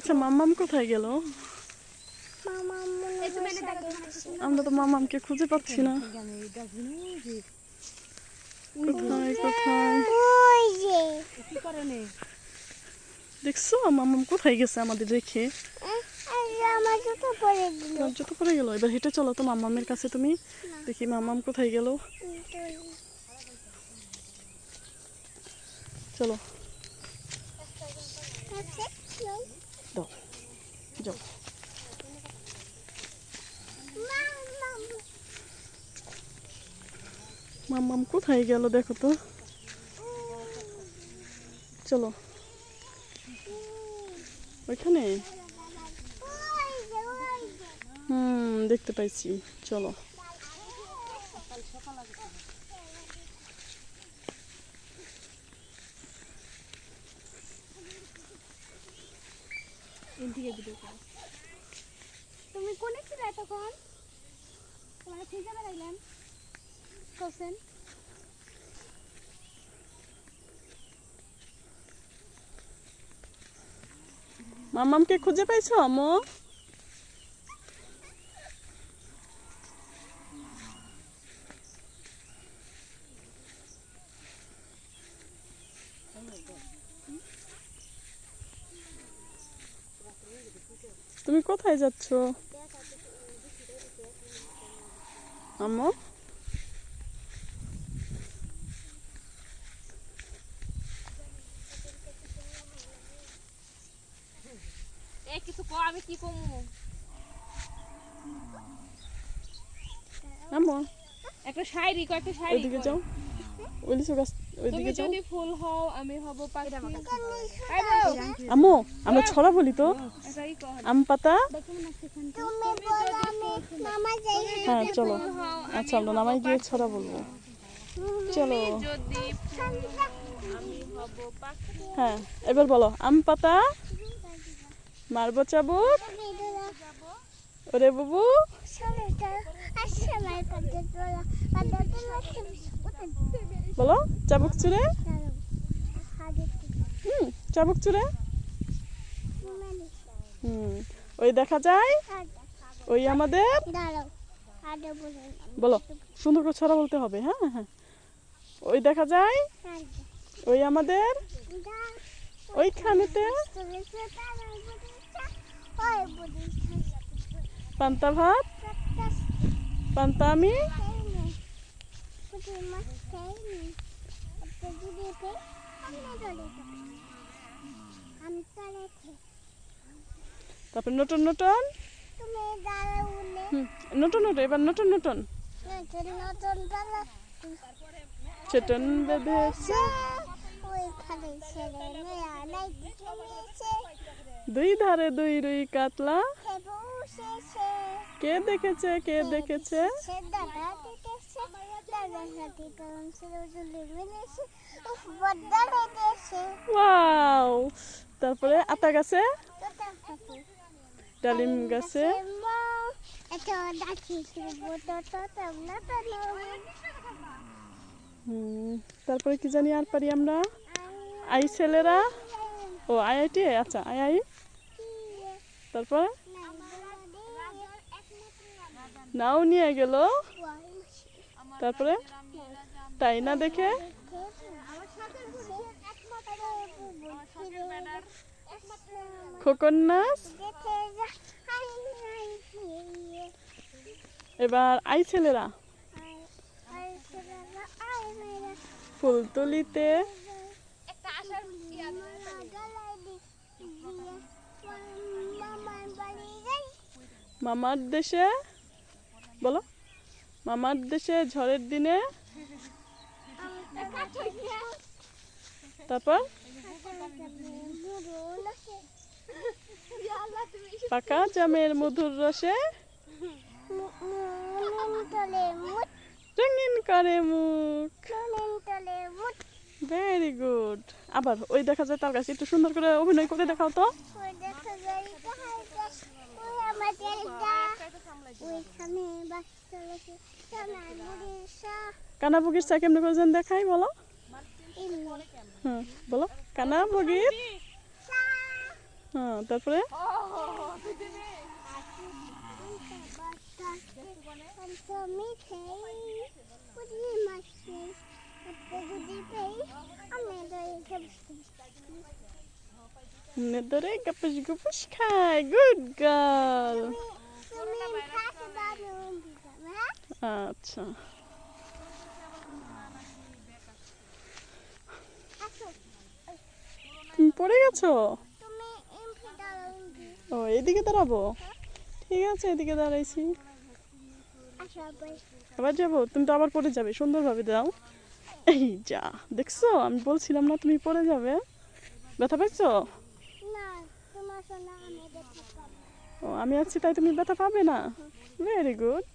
আচ্ছা মাম্মাম কোথায় গেল। আমরা তো মামামকে খুঁজে পাচ্ছি না। কোথায় কোথায়? দেখছ, মাম্মাম কোথায় গেছে আমাদের রেখে জুতো পরে গেল। এবার হেঁটে চলো তো মাম্মামের কাছে তুমি। দেখি মাম্মাম কোথায় গেল। চলো। যাও। মাম কোথায় গেল দেখো তো? চলো। ওইখানে? হুম দেখতে পাইছি। চলো। তুমি কোনে ছিল তখন? তোমার খুঁজে বেড়াইলেন কোসেন মামামকে খুঁজে পাইছো আমো তুমি কোথায় যাচ্ছ? আম্মু? কিছু কো আমি কি কমু আম্মু? একটা শায়রি কো একটা শায়রি ওইদিকে যাও। ওই লিচু গাছ ওইদিকে যদি ফুল হও আমি হব পাখি। আম্মু আমরা ছড়া বলি তো। আম পাতা। তুমি বলো আমি মামা যাই। হ্যাঁ চলো। আচ্ছা আমরা নামাই গিয়ে ছড়া বলব। চলো। আমি হ্যাঁ এবার বলো আম পাতা মারবো চাবুক ওরে বুবু। বলো, চাবুক চুরে? হুম, চাবুক চুরে? হুম, ওই দেখা যায়? ওই আমাদের? বলে, সুন্দর করে ছড়া বলতে হবে হ্যাঁ হ্যাঁ ওই দেখা যায়? ওই আমাদের? ওইখানেতে? পান্তা ভাত? পান্তা আমি তারপর নতুন নতুন? নতুন নতুন এবার নতুন নতুন। চেতন খেলেছে দুই ধারে দুই রুই কাতলা। কে দেখেছে কে দেখেছে? ওয়াও তারপরে আতা গাছে ডালিম গাছে? তারপরে কি জানি আর পারি আমরা? আই ছেলেরা? ও আইআইটি আচ্ছা আই আই। তারপরে? নাও নিয়ে গেল। তারপরে তাই না দেখে খোকন নাচ এবার আই ছেলেরা। ফুল তুলিতে মামার দেশে বলো। মামার দেশে ঝড়ের দিনে। তারপর? পাকা জামের মধুর রসে। রঙিন করে মুখ। ভেরি গুড আবার ওই দেখা যায় তার কাছে একটু সুন্দর করে অভিনয় করে দেখাও তো। ওইখানে কানা বগির চা কেমনে করে যেন দেখাই, বলো? হুম বলো। কানা বগির হ্যাঁ তারপরে? খায় গুড গার্ল আচ্ছা। পড়ে গেছো? ও, এদিকে দাঁড়াবো? ঠিক আছে, এদিকে দাঁড়াইছি। আবার যাব? তুমি তো আবার পড়ে যাবে, সুন্দরভাবে দাও। এই যা, দেখছ? আমি বলছিলাম না তুমি পড়ে যাবে। ব্যথা পাইছো? ও, আমি আছি তাই তুমি ব্যথা পাবে না? ভেরি গুড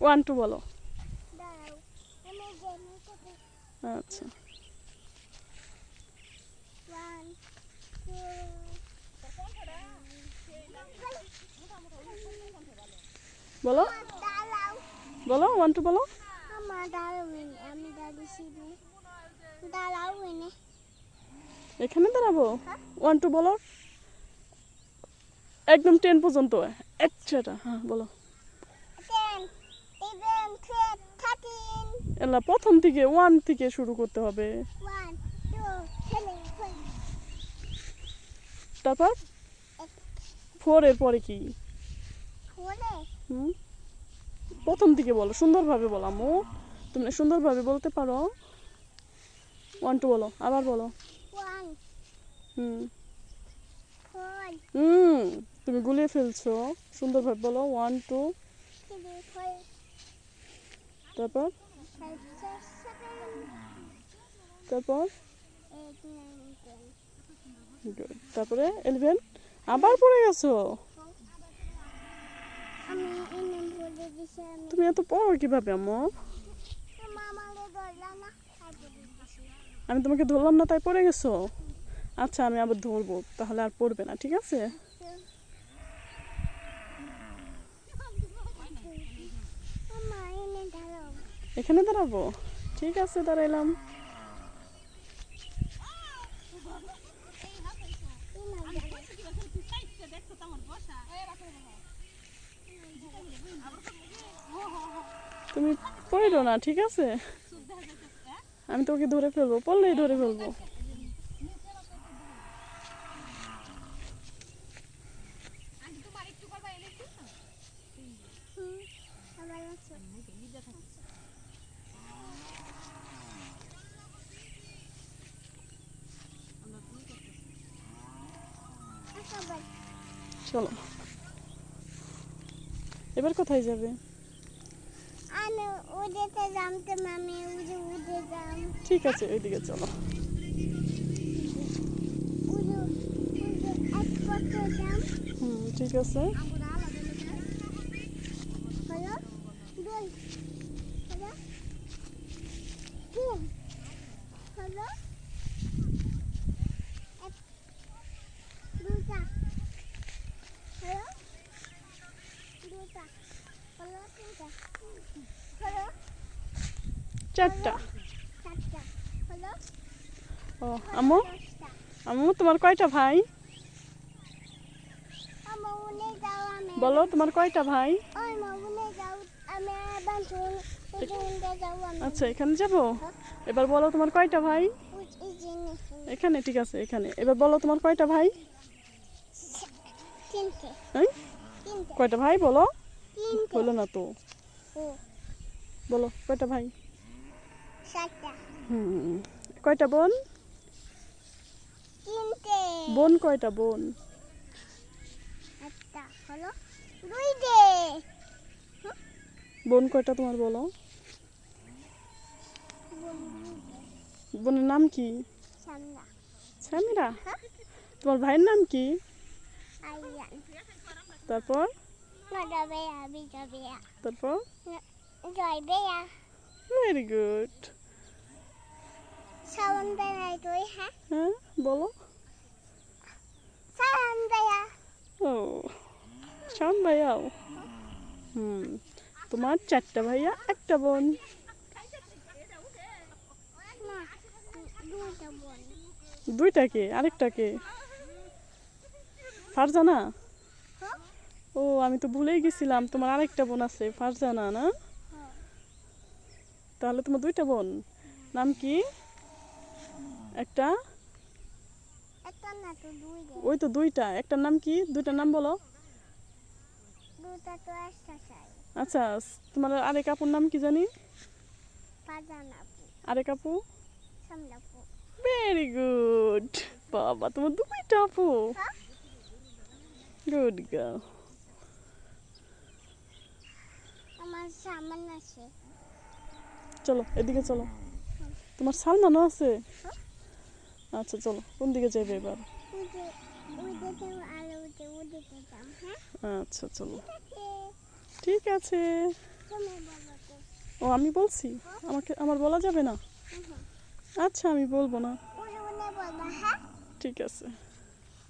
ওয়ান, টু বলো। আচ্ছা। বলো। বলো, ওয়ান, টু বলো। এখানে দাঁড়াবো? ওয়ান, টু বলো। একদম টেন পর্যন্ত। একসাথে হ্যাঁ বলো। এলা প্রথম থেকে ওয়ান থেকে শুরু করতে হবে। তারপর? ফোর এর পরে কি? প্রথম থেকে বলো সুন্দরভাবে বলো আম্মু। তুমি সুন্দরভাবে বলতে পারো। ওয়ান টু বলো আবার বলো। হুম। হুম তুমি গুলিয়ে ফেলছো। সুন্দরভাবে বলো ওয়ান টু তারপর? তারপর. তারপরে এলিভেন আবার পড়ে গেছো? তুমি এত পড়ো কীভাবে, আম্মু? আমি তোমাকে ধরলাম না, তাই পড়ে গেছো? আচ্ছা আমি আবার ধরবো, তাহলে আর পড়বে না, ঠিক আছে? এখানে দাঁড়াবো? ঠিক আছে, দাঁড়াইলাম। তুমি পড়ো না, ঠিক আছে? আমি তোকে ধরে ফেলব, পড়লেই ধরে ফেলব হুম আবার আছে আচ্ছা বল চলো। এবার কোথায় যাবে? ঠিক আছে ওইদিকে চলো। হুম ঠিক আছে। চারটা। ও দশটা আম্মু তোমার কয়টা ভাই? আমি বলো তোমার কয়টা ভাই? আমি আমি আচ্ছা এখানে যাব? এবার বলো তোমার কয়টা ভাই? এখানে ঠিক আছে এখানে। এবার বলো তোমার কয়টা ভাই? হ্যাঁ তিনটে কয়টা ভাই বলো? বলো না তো। বলো কয়টা ভাই? হুম কয়টা বোন? বোন কয়টা বোন? বোন কয়টা তোমার বলো? বোনের নাম কি? সামিরা তোমার ভাইয়ের নাম কি? তারপর? তারপর? ভেরি গুড হ্যাঁ? হ্যাঁ বলো। ও শান ভাইয়াও হুম তোমার চারটা ভাইয়া একটা বোন। দুইটা বোন। দুইটাকে আরেকটাকে ফারজানা? ও আমি তো ভুলেই গেছিলাম। তোমার আরেকটা বোন আছে ফারজানা না? হ্যাঁ। তাহলে তোমার দুইটা বোন? নাম কি? একটা? ওই তো দুইটা। একটার নাম কি? দুইটার নাম বলো। আচ্ছা তোমার আরেক আপুর নাম কি জানি? আরেক আপু? ভেরি গুড বাবা তোমার দুইটা আপু। হ্যাঁ? গুড গার্ল আমার সামান আছে। চলো এদিকে চলো। তোমার সালমানও আছে? আচ্ছা চলো কোন দিকে যাবে এবার? হ্যাঁ? আচ্ছা চলো। ঠিক আছে। ও আমি বলছি? আমাকে আমার বলা যাবে না? আচ্ছা আমি বলব না। হ্যাঁ? ঠিক আছে।